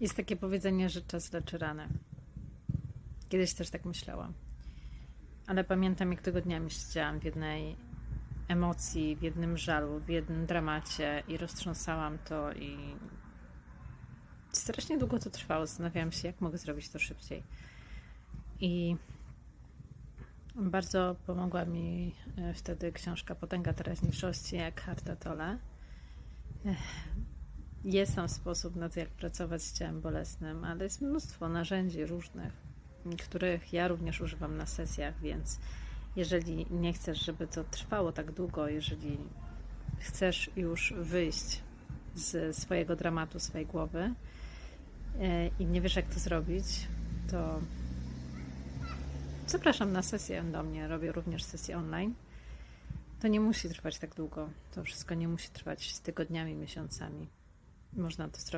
Jest takie powiedzenie, że czas leczy rany. Kiedyś też tak myślałam. Ale pamiętam, jak tygodniami siedziałam w jednej emocji, w jednym żalu, w jednym dramacie i roztrząsałam to i strasznie długo to trwało. Zastanawiałam się, jak mogę zrobić to szybciej. I bardzo pomogła mi e, wtedy książka Potęga teraźniejszości Eckharta Tolle. Jest tam sposób na to, jak pracować z ciałem bolesnym, ale jest mnóstwo narzędzi różnych, których ja również używam na sesjach, więc jeżeli nie chcesz, żeby to trwało tak długo, jeżeli chcesz już wyjść z swojego dramatu, swojej głowy e, i nie wiesz, jak to zrobić, to zapraszam na sesję do mnie. Robię również sesję online. To nie musi trwać tak długo. To wszystko nie musi trwać tygodniami, miesiącami. Można to zrobić.